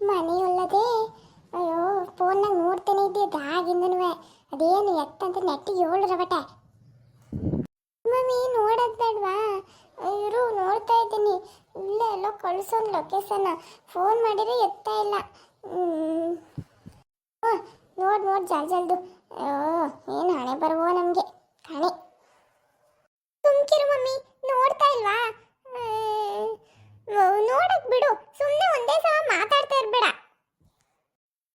ಮನೆಯೊಲ್ಲದೆ ಅಯ್ಯೋ ಫೋನ್ನಾಗ ನೋಡ್ತಾನೆ ಇದ್ದೆ ಆಗಿಂದನೂ ಅದೇನು ಎತ್ತಂತ ನೆಟ್ಟಿ ಏಳು ರವಟೆ ಮಮ್ಮಿ, ನೋಡೋದು ಬೇಡವಾ? ಇರು, ನೋಡ್ತಾ ಇದ್ದೀನಿ. ಇಲ್ಲೇ, ಎಲ್ಲೋ ಕಳ್ಸೋನ್ ಲೊಕೇಶನ್ ಫೋನ್ ಮಾಡಿದ್ರೆ ಎತ್ತಾ ಇಲ್ಲ. ನೋಡ್ ನೋಡ್, ಜಲ್, ಜಲ್ದು. ಏನು ಹಣೆ ಬರುವೋ ನಮಗೆ. ಹಣೆ. ತುಮಕಿರು ಮಮ್ಮಿ, ನೋಡ್ತಾ ಇಲ್ವಾ. ನೋಡಕ್ ಬಿಡು. ಸುಮ್ಮನೆ ಒಂದೇ ಸಲ ಮಾತಾಡ್ತಾ ಇರ್ಬೇಡ.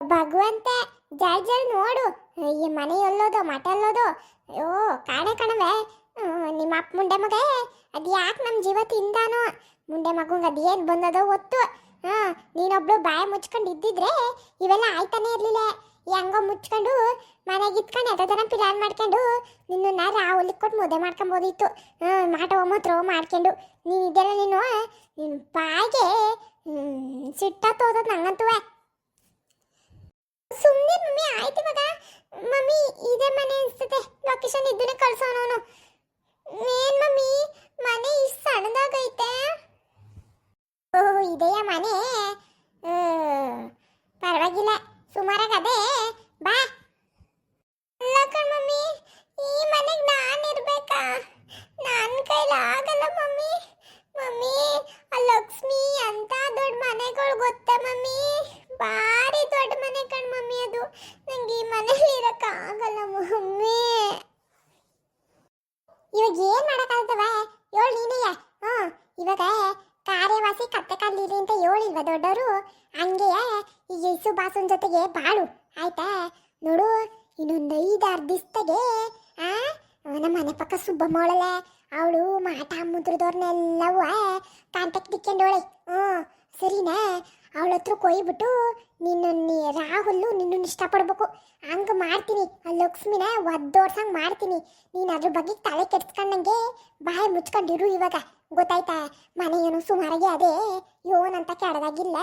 ಭಗವಂತ, ಜಲ್ ಜಲ್ ನೋಡು. ಈ ಮನೆ ಎಲ್ಲೋದು, ಮಠ ಎಲ್ಲೋದು. ಓ, ಕಾಣೆ ಕಣವೆ ನಿಮ್ಮ ಅಪ್ಪ ಮುಂಡೆ ಮಗ, ಅದು ಯಾಕೆ ನಮ್ಮ ಜೀವ ತಿಂದಾನೋ? ಮುಂಡೆ ಮಗುಗೆ ಅದು ಏನ್ ಬಂದದೋ ಒತ್ತು ಹಾಂ ನೀನೊಬ್ಳು ಬಾಯಿ ಮುಚ್ಕೊಂಡು ಇದ್ದಿದ್ರೆ ಇವೆಲ್ಲ ಆಯ್ತಾನೆ ಇರಲಿಲ್ಲ. ಹೆಂಗೋ ಮುಚ್ಕೊಂಡು ಮನೆಗೆ ಇತ್ಕೊಂಡು ಎದನ ಪ್ಲಾನ್ ಮಾಡ್ಕೊಂಡು ನಿನ್ನ ರಾಹುಲಿಗೆ ಕೊಟ್ಟು ಮುದ್ದೆ ಮಾಡ್ಕೊಬೋದಿತ್ತು. ಮಾಟ ಒಮ್ಮತ್ರೋ ಮಾಡ್ಕೊಂಡು. ನೀನು ಇದೆಲ್ಲ ನೀನು? ನಿನ್ನ ಬಾಯಿಗೆ ಸಿಟ್ಟತ್ತೋದದು ನಂಗಂತೂ. ಸುಮ್ಮನೆ ಮಮ್ಮಿ, ಆಯ್ತು ಇವಾಗ ಮಮ್ಮಿ, ಇದೆ ಮನೆ ಅನ್ಸುತ್ತೆ. ಲೊಕೇಶನ್ ಇದನ್ನೇ ಕಳ್ಸೋನವನು. ಏನು ಮಮ್ಮಿ? ಮನೆ ಇಷ್ಟು ಸಣ್ಣದಾಗೈತೆ ಓಹ್ ಇದೆಯಾ ಮನೆ ಆ, ಪರವಾಗಿಲ್ಲ ಸುಮಾರಾಗದೆ ಬಾ ಅಲ್ಲ ಕಣ್ ಮಮ್ಮಿ ಈ ಮನೆಗೆ ನಾನು ಇರ್ಬೇಕಾ ನನ್ನ ಕೈಲಿ ಆಗಲ್ಲ ಮಮ್ಮಿ ಮಮ್ಮಿ ಆ ಲಕ್ಷ್ಮಿ ಅಂತ ದೊಡ್ಡ ಮನೆಗಳು ಗೊತ್ತಾ ಮಮ್ಮಿ ಭಾರಿ ದೊಡ್ಡ ಮನೆ ಕಣ್ ಮಮ್ಮಿ ಅದು ನಂಗೆ ಈ ಮನೇಲಿ ಇರಕ್ಕಾಗಲ್ಲ ಮಮ್ಮಿ ಇವಾಗ ಏನ್ ಮಾಡಕ್ಕಾಗ್ತವ ಏಳು ನೀನೆಯ ಹ್ಮ್ ಇವಾಗ ಕಾರ್ಯವಾಸಿ ಕತ್ತೆ ಕಲ್ಲಿರಿ ಅಂತ ಹೇಳಿಲ್ವ ದೊಡ್ಡವರು ಹಂಗೆ ಈ ಯೇಸು ಜೊತೆಗೆ ಬಾಳು. ಆಯ್ತಾ? ನೋಡು, ಇನ್ನೊಂದು ಐದಾರು ದಿಸ್ತಗೆ, ಆ, ನಮ್ಮ ಮನೆ ಪಕ್ಕ ಸುಬ್ಬಮ್ಮವಳಲ್ಲ ಅವಳು ಮಾಟ ಮುದ್ರದವ್ರನ್ನೆಲ್ಲವ ಕಾಂತಕ್ಕೆ ಇಕ್ಕೊಂಡವಳೆ ಹ್ಞೂ, ಸರಿನಾ? ಅವಳ ಹತ್ರ ಕೊಯ್ಬಿಟ್ಟು ನಿನ್ನ ನೀ- ರಾಹುಲ್ಲು ನಿನ್ನನ್ನು ಇಷ್ಟಪಡ್ಬೇಕು. ಹಂಗೆ ಮಾಡ್ತೀನಿ. ಆ ಲಕ್ಷ್ಮಿನ ಒದ್ದೋರ್ಸಂಗೆ ಮಾಡ್ತೀನಿ. ನೀನು ಅದ್ರ ಬಗ್ಗೆ ತಲೆ ಕೆಡ್ಸ್ಕೊಂಡಂಗೆ ಬಾಯಿ ಮುಚ್ಕೊಂಡಿರು ಇವಾಗ. ಗೊತ್ತಾಯ್ತಾ? ಮನೆ ಏನು ಸುಮಾರಾಗಿ ಅದೇ. ಯೋನಂತ ಕೆಡದಾಗಿಲ್ಲ.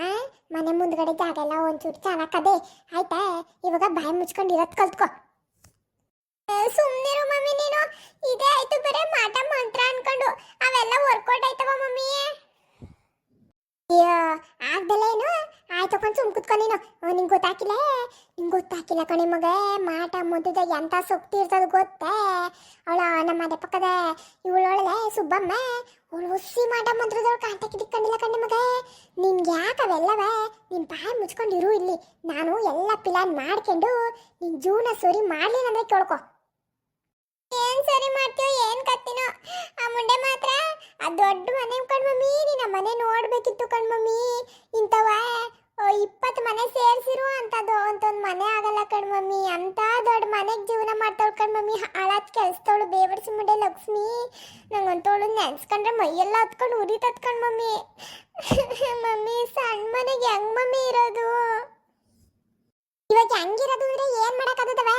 ಆ, ಮನೆ ಮುಂದ್ಗಡೆ ಜಾಗ ಎಲ್ಲ ಒಂಚೂರು ಚೆನ್ನಾಗದೆ ಆಯ್ತಾ? ಇವಾಗ ಬಾಯಿ ಮುಚ್ಕೊಂಡು ಇರತ್ ಕಲ್ತ್ಕೊ. ಸುಮ್ಮನಿರು ಮಮ್ಮಿ ನೀನು. ಇದೇ ಆಯ್ತು ಬರೇ ಮಾಟ ಮಂತ್ರ ಅನ್ಕೊಂಡು. ಅವೆಲ್ಲ ವರ್ಕೌಟ್ ಆಯ್ತವ ಮಮ್ಮಿ. ಅಯ್ಯೋ, ಆಗ್ದಲ್ಲ ಏನು? ಆಯ್ತು ಸುಮ್ ಕುತ್ಕೊ ನೀನು. ನಿಂಗೆ ಗೊತ್ತಾಕಿಲ್ಲ? ನಿಂಗೆ ಗೊತ್ತಾಕಿಲ್ಲ ಕಣೆ ಮಗ. ಮಾಟ ಮುದ್ದ ಎಂತ ಸೊಕ್ತಿ ಇರ್ತದ ಗೊತ್ತೇ? ಅವಳ ನಮ್ಮ ಮನೆ ಪಕ್ಕದ ಇವಳೊಳಲೆ ಸುಬ್ಬಮ್ಮ, ಅವಳು ಹುಸಿ ಮಾಡ ಮಂತ್ರದವಳು ಕಾಂಟ್ಯಾಕ್ಟ್ ಇಟ್ಕೊಂಡಿಲ್ಲ ಕಣ್ಣು ಮಗ ನಿನ್ಗೆ ಯಾಕೆ ಅವೆಲ್ಲವ ನಿನ್ ಬಾಯಿ ಮುಚ್ಕೊಂಡು ಇರು ಇಲ್ಲಿ. ನಾನು ಎಲ್ಲ ಪ್ಲಾನ್ ಮಾಡ್ಕೊಂಡು ನಿನ್ ಜೂನ ಸರಿ ಮಾಡಲಿಲ್ಲ ಅಂದ್ರೆ ಕೇಳ್ಕೊ. ಏನ್ ಸರಿ ಮಾಡ್ತೀಯೋ, ಏನ್ ಕತ್ತಿನೋ? ಆ ಮುಂಡೆ ಮಾತ್ರ, ಆ ದೊಡ್ಡ ಮನೆ ಕಣ್ಮಮ್ಮಿ ನಿನ್ನ ಮನೆ ನೋಡ್ಬೇಕಿತ್ತು ಕಣ್ ಮಮ್ಮಿ ಇಂಥವ ಇಪ್ಪತ್ತು ಮನೆ ಸೇರ್ಸಿರು ಅಂತದು ಅಂತೊಂದು ಮನೆ ಆಗಲ್ಲ ಕಣ್ ಮಮ್ಮಿ ಅಂತ ದೊಡ್ಡ ಮನೆಗೆ ಜೀವನ ಮಾಡ್ತಾಳು ಕಣ್ ಮಮ್ಮಿ ಹಾಳಾದ್ ಕೆಲ್ಸದವಳು ಬೇವರ್ಸಿ ಮುಂಡೆ ಲಕ್ಷ್ಮಿ ನಂಗಂತವಳು ನೆನ್ಸ್ಕೊಂಡ್ರೆ ಮೈಯೆಲ್ಲ ಹತ್ಕೊಂಡು ಉರಿ ತತ್ಕೊಂಡು ಮಮ್ಮಿ. ಮಮ್ಮಿ, ಸಣ್ಣ ಮನೆಗೆ ಹೆಂಗ್ ಮಮ್ಮಿ ಇರೋದು? ಇವಾಗ ಹೆಂಗಿರೋದು ಅಂದ್ರೆ ಏನ್ ಮಾಡಕ್ಕಾಗದವ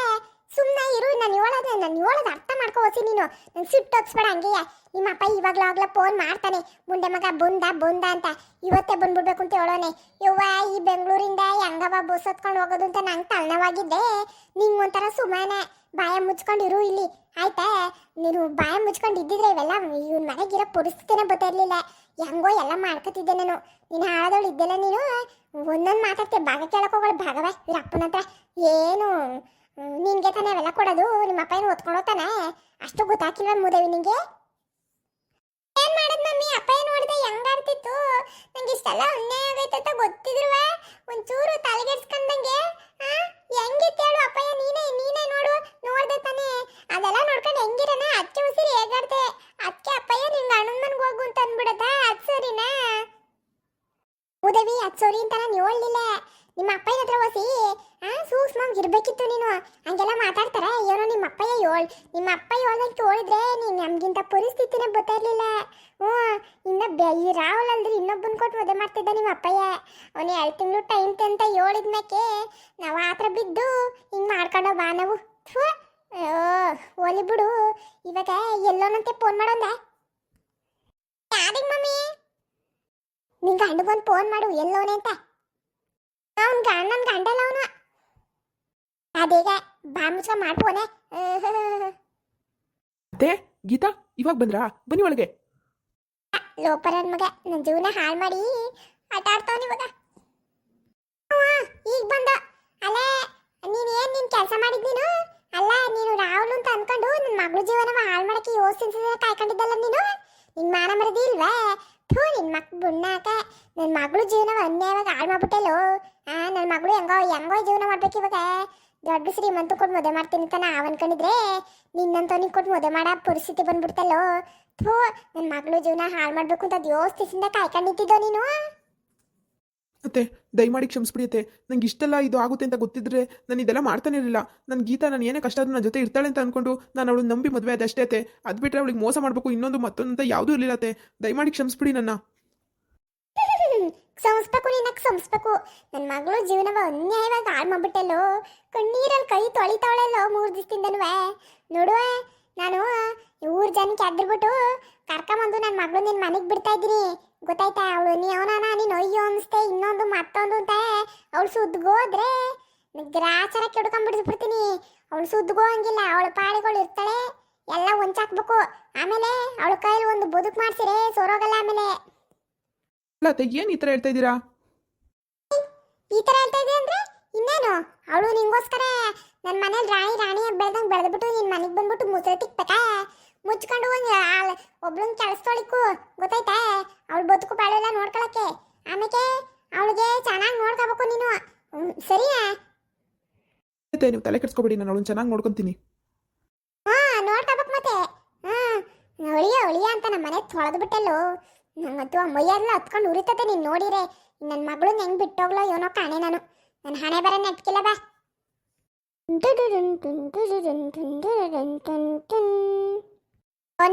ಸುಮ್ಮನೆ ಇರು, ನಾನು ಹೇಳೋದು ನಾನು ಹೇಳೋದು ಅರ್ಥ ಮಾಡ್ಕೋ ಹೋಸಿ ನೀನು. ನನ್ ಸಿಟ್ಟು ಹೊತ್ಸ್ಬೇಡ ಹಂಗೆಯ ನಿಮ್ಮ ಅಪ್ಪ ಇವಾಗ್ಲೂ ಆಗ್ಲೂ ಫೋನ್ ಮಾಡ್ತಾನೆ. ಮುಂದೆ ಮಗ ಬಂದ ಬಂದ ಅಂತ. ಇವತ್ತೇ ಬಂದ್ಬಿಡ್ಬೇಕು ಅಂತ ಹೇಳೋನೆ. ಯವ್ವ, ಈ ಬೆಂಗಳೂರಿಂದ ಹೆಂಗವ ಬಸ್ ಹತ್ಕೊಂಡು ಹೋಗೋದು ಅಂತ ನಂಗೆ ತಲೆನೋವಾಗಿದ್ದೆ ನಿಂಗೆ ಒಂಥರ ಸುಮ್ಮನೆ ಬಾಯ ಮುಚ್ಕೊಂಡಿರು ಇಲ್ಲಿ. ಆಯ್ತಾ, ನೀನು ಬಾಯ ಮುಚ್ಕೊಂಡು ಇದ್ದಿದ್ರೆ ಇವೆಲ್ಲ ಇವನ್ ಮನೆಗಿರೋ ಪರಿಸ್ಥಿತಿನೇ ಗೊತ್ತಿರ್ಲಿಲ್ಲ ಹೆಂಗೋ ಎಲ್ಲ ಮಾಡ್ಕೊತಿದ್ದೆ ನಾನು. ನೀನು ಹಾಳದವಳು ಇದ್ದೆಲ್ಲ ನೀನು. ಒಂದೊಂದು ಮಾತಾಡ್ತೆ ಭಾಗ ಕೇಳಕ್ ಹೋಗೋಳು. ಭಾಗವ ಇವ್ರ ಅಪ್ಪನ ಹತ್ರ. ಏನು? ನಿನ್ಗೆ ತಾನೇ ಅವೆಲ್ಲ ಕೊಡೋದು. ನಿಮ್ಮ ಅಪ್ಪ ಏನು ಓದ್ಕೊಂಡು ಹೋಗ್ತಾನೆ? ಅಷ್ಟು ಗೊತ್ತಾಕಿಲ್ವ ಮುದೇವಿ ನಿಂಗೆ? ಏನ್ ಮಾಡದ್ ಮಮ್ಮಿ? ಅಪ್ಪ ಏನು ನೋಡಿದೆ ಹೆಂಗಾಡ್ತಿತ್ತು ನಂಗೆ ಇಷ್ಟೆಲ್ಲ ಅನ್ಯಾಯ ಆಗೈತೆ ಅಂತ ಗೊತ್ತಿದ್ರುವ. ಒಂಚೂರು ತಲೆಗೆಡ್ಸ್ಕೊಂಡಂಗೆ, ಆ? ಹೆಂಗಿತ್ತು ಹೇಳು ಅಪ್ಪಯ್ಯ, ನೀನೇ ನೀನೇ ನೋಡು, ನೋಡ್ದೆ ತಾನೇ. ಅದೆಲ್ಲ ನೋಡ್ಕೊಂಡು ಹೆಂಗಿರನ? ಅಚ್ಚೆ ಉಸಿರಿ ಹೇಗಾಡ್ದೆ? ಅದಕ್ಕೆ ಅಪ್ಪಯ್ಯ ನಿಂಗೆ ಅಣ್ಣನ ಮನೆಗೆ ಹೋಗು ಅಂತ ಅಂದ್ಬಿಡತ್ತಾ ಅದು ಸರಿನಾ? ಉದವಿ, ಅದು ಸರಿ ಅಂತ ನಾನು ಹೇಳಲಿಲ್ಲ. ನಿಮ್ಮ ಅಪ್ಪಯ್ಯನ ಹತ್ರ ಹೋಸಿ. ಆ ಸೂಕ್ಷ್ಮವಾಗಿ ಇರ್ಬೇಕಿತ್ತು ನೀನು. ಹಂಗೆಲ್ಲ ಮಾತಾಡ್ತಾರೆ. ಏನೋ ನಿಮ್ಮ ಅಪ್ಪಯ್ಯ ಏಳ್, ನಿಮ್ಮ ಅಪ್ಪ ಹೇಳ್ದಂಗೆ ಕೇಳಿದ್ರೆ ನೀನು ನಮಗಿಂತ ಪರಿಸ್ಥಿತಿನೇ ಗೊತ್ತಿರಲಿಲ್ಲ ಹ್ಞೂ, ಇನ್ನ ಬೆ, ಈ ರಾಹುಲ್ ಅಲ್ದ್ರೆ ಇನ್ನೊಬ್ಬನ ಕೊಟ್ಟು ಮದುವೆ ಮಾಡ್ತಿದ್ದ ನಿಮ್ಮ ಅಪ್ಪಯ್ಯ. ಅವನು ಎರಡು ತಿಂಗಳು ಟೈಮ್ ಅಂತ ಹೇಳಿದ್ಮ್ಯಾಕೆ ನಾವು ಆ ಥರ ಬಿದ್ದು ಹಿಂಗೆ ಮಾಡ್ಕೊಂಡು ಬಾ ನಾವು. ಓಲಿ ಬಿಡು. ಇವಾಗ ಎಲ್ಲೋನಂತೆ ಫೋನ್ ಮಾಡೋಂದ? ಯಾರಿಗೆ ಮಮ್ಮಿ? ನಿಂಗೆ ಗಂಡಗೊಂದು ಫೋನ್ ಮಾಡು ಎಲ್ಲೋನೆ ಅಂತ. ಅವ್ನ ಗಂಡನ ಗಂಡಲ್ಲ ಅವನು. ಅದೀಗ ಬಾ ಮುಚ್ಕ ಮಾಡ್ಬೋನೆ ಅತ್ತೆ ಗೀತಾ ಇವಾಗ ಬಂದ್ರಾ? ಬನ್ನಿ ಒಳಗೆ. ಲೋಪರನ್ ಮಗ ನನ್ನ ಜೀವನ ಹಾಳು ಮಾಡಿ ಆಟ ಆಡ್ತಾವನ್ ಇವಾಗ. ಈಗ ಬಂದ. ಅಲ್ಲ ನೀನ್ ಏನ್ ನಿನ್ ಕೆಲಸ ಮಾಡಿದ್ ನೀನು? ಅಲ್ಲ ನೀನು ರಾಹುಲ್ ಅಂತ ಅನ್ಕೊಂಡು ನನ್ನ ಮಗಳ ಜೀವನ ಹಾಳು ಮಾಡಕ್ಕೆ ಯೋಚಿಸಿದ ಕಾಯ್ಕೊಂಡಿದ್ದಲ್ಲ ನೀನು? ನಿನ್ ಮಾನ ಮರದಿ ಇಲ್ವಾ? ಥೂ, ನಿನ್ ಮಕ್, ಬುಣ್ಣಾಕ ನನ್ನ ಮಗಳು ಜೀವನ ಅನ್ಯಾಯವಾಗಿ ಹಾಳು ಮಾಡ್ಬಿಟ್ಟೆಲ್ಲೋ ಆ ನನ್ನ ಮಗಳು ಹೆಂಗೋ ಹೆಂಗೋ ಜೀವನ ಮಾಡ್ಬೇಕು ಇವಾಗ. ದೊಡ್ಡ ಶ್ರೀಮಂತ ಕೊಟ್ಟು ಮದುವೆ ಮಾಡ್ತೀನಿ ಅಂತ ಅವನ್ಕೊಂಡಿದ್ರೆ, ನಿನ್ನಂತವನಿಗೆ ಕೊಟ್ಟು ಮದುವೆ ಮಾಡೋ ಪರಿಸ್ಥಿತಿ ಬಂದ್ಬಿಡ್ತಲ್ಲೋ? ಥೂ ನನ್ನ ಮಗಳು ಜೀವನ ಹಾಳು ಮಾಡಬೇಕು ಅಂತ ದೇವಸ್ಥಿಸಿಂದ ಯೋಚಿಸಿಂದ ಕಾಯ್ಕೊಂಡು ನೀನು? ಅತ್ತೆ ದಯಮಾಡಿ ಕ್ಷಮಿಸ್ಬಿಡಿ ಅತ್ತೆ ನಂಗೆ ಇಷ್ಟೆಲ್ಲ ಇದು ಆಗುತ್ತೆ ಅಂತ ಗೊತ್ತಿದ್ರೆ ನಾನು ಇದೆಲ್ಲ ಮಾಡ್ತಾನೆ ಇರಲಿಲ್ಲ. ನನ್ನ ಗೀತಾ ನಾನು ಏನೇ ಕಷ್ಟ ಆದರೂ ನನ್ನ ಜೊತೆ ಇರ್ತಾಳೆ ಅಂತ ಅಂದ್ಕೊಂಡು ನಾನು ಅವಳು ನಂಬಿ ಮದುವೆ ಆದ ಅಷ್ಟೇ ಅತ್ತೆ. ಅದು ಬಿಟ್ಟರೆ ಅವಳಿಗೆ ಮೋಸ ಮಾಡಬೇಕು ಇನ್ನೊಂದು ಮತ್ತೊಂದು ಅಂತ ಯಾವುದೂ ಇರಲಿಲ್ಲ ಅತ್ತೆ. ದಯಮಾಡಿ ಕ್ಷಮಿಸ್ಬಿಡಿ ನನ್ನ. ಕ್ಷಮಿಸ್ಬೇಕು ನಿನ್ನ ಕ್ಷಮಿಸ್ಬೇಕು. ನನ್ನ ಮಗಳು ಜೀವನವ ಅನ್ಯಾಯವಾಗಿ ಹಾಳು ಮಾಡ್ಬಿಟ್ಟೆಲ್ಲೋ. ಕಣ್ಣೀರಲ್ಲಿ ಕೈ ತೊಳಿತಾವಳೆಲ್ಲೋ ಮೂರು ದಿವಸದಿಂದನೂ ನೋಡುವ, ನಾನು ಊರ್ ಜನಕ್ಕೆ ಅದ್ರಬಿಟ್ಟು ಕರ್ಕೊಂಬಂದು ನನ್ನ ಮಗಳು ನಿನ್ನ ಮನೆಗೆ ಬಿಡ್ತಾ ಇದ್ದೀನಿ. ಗೊತ್ತಾಯ್ತಾ ಅವಳು? ನೀ ಅವನ ನೀನು ಅಯ್ಯೋ ಅನ್ಸ್ತೇ ಇನ್ನೊಂದು ಮತ್ತೊಂದು ಅಂತ ಅವಳು ಸುದ್ಗೋದ್ರೆ ಗ್ರಾಚಾರ ಕೆಡ್ಕೊಂಡ್ಬಿಡ್ಬಿಡ್ತೀನಿ ಅವಳು ಸುದ್ಗೋ ಹಂಗಿಲ್ಲ ಅವಳ ಪಾಳಿಗಳು ಇರ್ತಾಳೆ ಎಲ್ಲ ಹೊಂಚಾಕ್ಬೇಕು. ಆಮೇಲೆ ಅವಳ ಕೈಲಿ ಒಂದು ಬದುಕು ಮಾಡ್ಸಿರೆ ಸೋರೋಗಲ್ಲ ಆಮೇಲೆ. ಅಲ್ಲ ಅತ್ತೆ ಏನು ಈ ಥರ ಹೇಳ್ತಾ ಇದ್ದೀರಾ? ಈ ತರ ಹೇಳ್ತಾ ಇದೆ ಅಂದ್ರೆ? ಇನ್ನೇನು? ಅವಳು ನಿಂಗೋಸ್ಕರ ನನ್ನ ಮನೇಲಿ ರಾಣಿ ರಾಣಿ ಬೆಳ್ದಂಗೆ ಬೆಳೆದ್ಬಿಟ್ಟು ನಿನ್ನ ಮನೆಗೆ ಬಂದ್ಬಿಟ್ಟು ಮುಸ್ರೆ ತಿಕ್ಬೇಕಾ? ಮುಚ್ಕೊಂಡು ಒಂದು ಒಬ್ಳನ್ನ ಕೆಲಸದೊಳಿಕು ಗೊತ್ತಾಯ್ತಾ ಅವಳು ಬದುಕು ಬಾಳೆಲ್ಲ ನೋಡ್ಕೊಳಕ್ಕೆ ಆಮೇಲೆ ಅವಳಿಗೆ ಚೆನ್ನಾಗಿ ನೋಡ್ಕೋಬೇಕು ನೀನು ಸರಿಯಾ ನೀವು ತಲೆ ಕೆಡ್ಸ್ಕೊಬೇಡಿ ನಾನು ಅವಳನ್ನ ಚೆನ್ನಾಗಿ ನೋಡ್ಕೊತೀನಿ ಹಾ ನೋಡ್ಕೋಬೇಕು ಮತ್ತೆ ಹಾ ಅವಳಿಯ ಅವಳಿಯ ಅಂತ ನಮ್ಮ ಮನೆ ತೊಳೆದು ಬಿಟ್ಟಲ್ಲೋ ನಂಗಂತೂ ಆ ಮೈಯೆಲ್ಲ ಹತ್ಕೊಂಡು ಉರಿತತೆ ನೀನು ನೋಡಿರೆ ನನ್ನ ಮಗಳನ್ನ ಹೆಂಗ್ ಬಿಟ್ಟೋಗ್ಲೋ ಏನೋ ಕಾಣೆ ನಾನು ನನ್ನ ಹಣೆ ಬರ ನೆಟ್ಕಿಲ್ಲ ಬಾ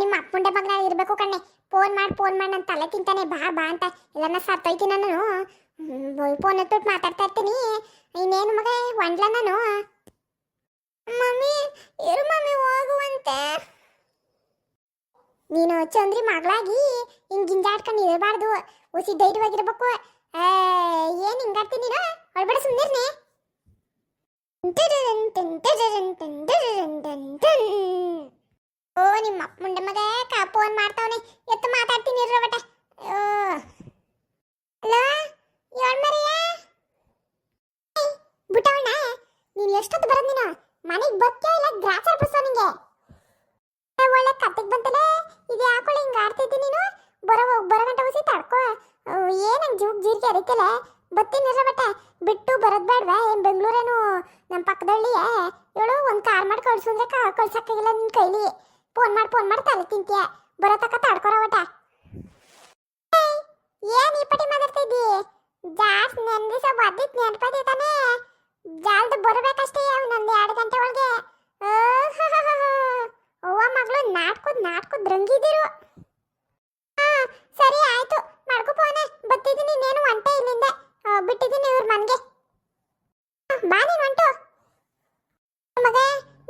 ನಿಮ್ಮ ಅಪ್ಪುಂಡೆ ಮಗನ ಇರಬೇಕು ಕಣ್ಣೆ. ಫೋನ್ ಮಾಡಿ ಫೋನ್ ಮಾಡಿ ನನ್ನ ತಲೆ ತಿಂತಾನೆ. ಬಾ ಬಾ ಅಂತ ಎಲ್ಲ ಸತ್ತೋಯ್ತೀನಿ ನಾನು. ಫೋನ್ ಎತ್ತಿಟ್ಟು ಮಾತಾಡ್ತಾ ಇರ್ತೀನಿ. ಇನ್ನೇನು ಮಗ ಒಂಡ್ಲ ನಾನು. ಮಮ್ಮಿ, ಇರು ಮಮ್ಮಿ, ಹೋಗುವಂತೆ. ನೀನು ಚಂದ್ರಿ ಮಗಳಾಗಿ, ಹಿಂಗ್ ಗಿಂಜಾಡ್ಕೊಂಡು ಇರಬಾರ್ದು. ಉಸಿ ಧೈರ್ಯವಾಗಿರ್ಬೇಕು. ಏನ್ ಹಿಂಗಾಡ್ತೀನಿ ನೀನು? ಹೊಳ್ಬೇಡ ಸುಮ್ಮನಿರ್ನೆ ಓ, ನಿಮ್ಮ ಮುಂಡೆ ಮಗ ಫೋನ್ ಮಾಡ್ತಾವನೆ. ಎತ್ತು ಮಾತಾಡ್ತೀನಿ ಇರ್ರ ಬಟ ಹಲೋ ಯಾಳ್ ಮರಿಯ ಬಿಟ್ಟವಣ್ಣ, ನೀನು ಎಷ್ಟೊತ್ತು ಬರೋದು ನೀನು? ಮನೆಗೆ ಬತ್ತೋ ಇಲ್ಲ ಗ್ರಾಚಾರ ಬಸ್ಸೋ ನಿಂಗೆ? ಒಳ್ಳೆ ಕತ್ತಿಗೆ ಬಂತಲೇ. ಇದು ಯಾಕೊಳ್ಳೆ ಹಿಂಗೆ ಆಡ್ತಿದ್ದಿ ನೀನು? ಬರೋ ಬರೋ ಗಂಟೆ ಹೊಸಿ ತಡ್ಕೋ. ಏನಂಗೆ ಜೀವ ಜೀರಿಗೆ ಅದಕ್ಕೆಲ್ಲ ಬತ್ತೀನಿ ಇರ ಬಟ್ಟೆ ಬಿಟ್ಟು ಬರೋದು ಬೇಡವಾ? ಏನು ಬೆಂಗಳೂರೇನು? ನಮ್ಮ ಪಕ್ಕದಳ್ಳಿ ಹೇಳು, ಒಂದು ಕಾರ್ ಮಾಡಿ ಕಳ್ಸಿದ್ರೆ ಕಾ ಕಳ್ಸಕ್ಕಾಗಿಲ್ಲ ನಿನ್ನ ಕೈಲಿ. ಫೋನ್ ಮಾಡಿ ಫೋನ್ ಮಾಡಿ ತಲೆ ತಿಂತೀಯ. ಬರೋ ತಕ್ಕ ತಡ್ಕೊರ ಒಟ ಏನ್ ಈ ಪಟಿ ಮಾತಾಡ್ತಿದ್ದಿ ಜಾಸ್ತಿ ನೆನ್ದಿಸ ಬದ್ದಿತ್ ನೆನಪದಿ ತಾನೇ. ಜಾಲ್ದು ಬರಬೇಕಷ್ಟೇ ಇನ್ನೊಂದು ಎರಡು ಗಂಟೆ ಒಳಗೆ. ಅವ್ವ ಮಗಳು ನಾಟ್ಕೋದ್ ನಾಟ್ಕೋದ್ ರಂಗಿದಿರು. ಸರಿ, ಆಯ್ತು. ಮಾಡ್ಕೊ ಫೋನ ಬತ್ತಿದ್ದೀನಿ ನೀನು ಅಂತ ಇಲ್ಲಿಂದ. ಬಿಟ್ಟಿದ್ದೀನಿ ಇವ್ರ ಮನ್ಗೆ. ಬಾ ನೀನು ಹೊಂಟು ಮಗ,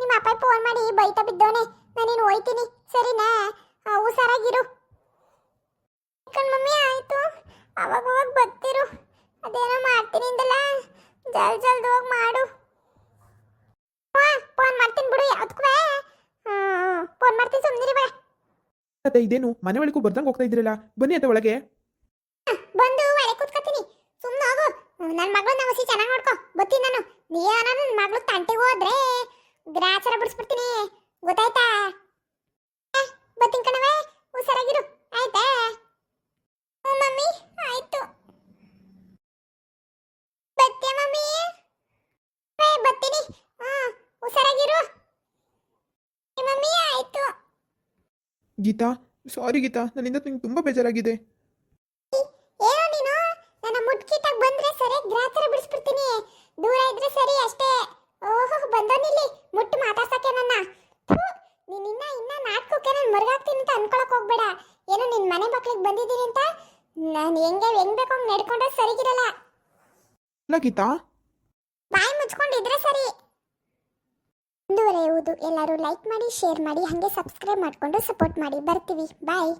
ನಿಮ್ಮ ಅಪ್ಪ ಫೋನ್ ಮಾಡಿ ಬೈತಾ ಬಿದ್ದವನೆ. ಹೋಯ್ತೀನಿ. ಸರಿನಾ? ಹುಷಾರಾಗಿರು. ಕಣ್ ಮಮ್ಮಿ ಆಯ್ತು. ಅವಾಗ ಅವಾಗ ಬರ್ತಿರು. ಅದೇನೋ ಮಾಡ್ತೀನಿ ಅಂದಲ್ಲ? ಜಲ್ ಜಲ್ದಿ ಹೋಗಿ ಮಾಡು. ಫೋನ್ ಮಾಡ್ತೀನಿ ಬಿಡು ಯಾವ್ದಕ್ಕೂ ಫೋನ್ ಮಾಡ್ತೀನಿ ಸುಮ್ಮನಿರಿ ಬಾ. ಅತ್ತೆ ಇದೇನು ಮನೆ ಒಳಗೂ ಬರ್ದಂಗೆ ಹೋಗ್ತಾ ಇದ್ರಲ್ಲ ಬನ್ನಿ ಅತ್ತೆ ಒಳಗೆ. ಬಂದು ಒಳಗೆ ಕೂತ್ಕೊತೀನಿ. ಸುಮ್ಮನೆ ಹೋಗು. ನನ್ನ ಮಗಳನ್ನ ಸಿ ಚೆನ್ನಾಗಿ ನೋಡ್ಕೊ. ಬರ್ತೀನಿ ನಾನು. ನೀ ನನ್ನ ಮಗಳು ತಂಟೆಗೆ ಹೋದ್ರೆ ಗ್ರಾಚಾರ ಬಿಡಿಸ್ಬಿಡ್ತೀನಿ. ಗೊತ್ತಾಯ್ತಾ? ಬತ್ತೀನಿ ಕಣವೆ ಹುಷಾರಾಗಿರು. ಆಯ್ತಾ? ಹ್ಞೂ ಮಮ್ಮಿ ಆಯ್ತು. ಬತ್ತೆ ಮಮ್ಮಿ? ಏ, ಬತ್ತೀನಿ. ಹ್ಞೂ ಹುಷಾರಾಗಿರು. ಏ, ಮಮ್ಮಿ ಆಯ್ತು. ಗೀತಾ ಸಾರಿ ಗೀತಾ ನನ್ನಿಂದ ನಿಂಗೆ ತುಂಬ ಬೇಜಾರಾಗಿದೆ. ಏನೋ ನೀನು? ನನ್ನ ಮುಟ್ಕಿಟಾಗ ಬಂದ್ರೆ ಸರಿ ಗ್ರಾಚಾರ ಬಿಡಿಸ್ಬಿಡ್ತೀನಿ. ದೂರ ಇದ್ರೆ ಸರಿ ಅಷ್ಟೇ. ಓಹೋ ಬಂದೋನಿಲ್ಲಿ ಮುಟ್ಟು ಮಾತಾಡ್ಸಕ್ಕೆ ನನ್ನ. ನೀನ್ ಇನ್ನ ಇನ್ನ ನಾಟಕಕ್ಕೆ ನಾನು ಮರ್ಗಾಗ್ತೀನಿ ಅಂತ ಅನ್ಕೊಳಕ್ ಹೋಗ್ಬೇಡ. ಏನೋ ನಿನ್ ಮನೆ ಮಕ್ಳಿಗೆ ಬಂದಿದ್ದೀನಿ ಅಂತ? ನಾನು ಹೆಂಗೆ ಹೆಂಗ್ ಬೇಕೋ ಹಂಗ್ ನಡ್ಕೊಂಡ್ರೆ ಸರಿಗಿರಲ್ಲ. ಲಕಿತಾ ಗೀತಾ ಬಾಯಿ ಮುಚ್ಕೊಂಡಿದ್ರೆ ಸರಿ. ಮುಂದುವರೆಯುವುದು. ಎಲ್ಲರೂ ಲೈಕ್ ಮಾಡಿ ಶೇರ್ ಮಾಡಿ ಹಾಗೆ ಸಬ್ಸ್ಕ್ರೈಬ್ ಮಾಡಿಕೊಂಡು ಸಪೋರ್ಟ್ ಮಾಡಿ. ಬರ್ತೀವಿ. ಬಾಯ್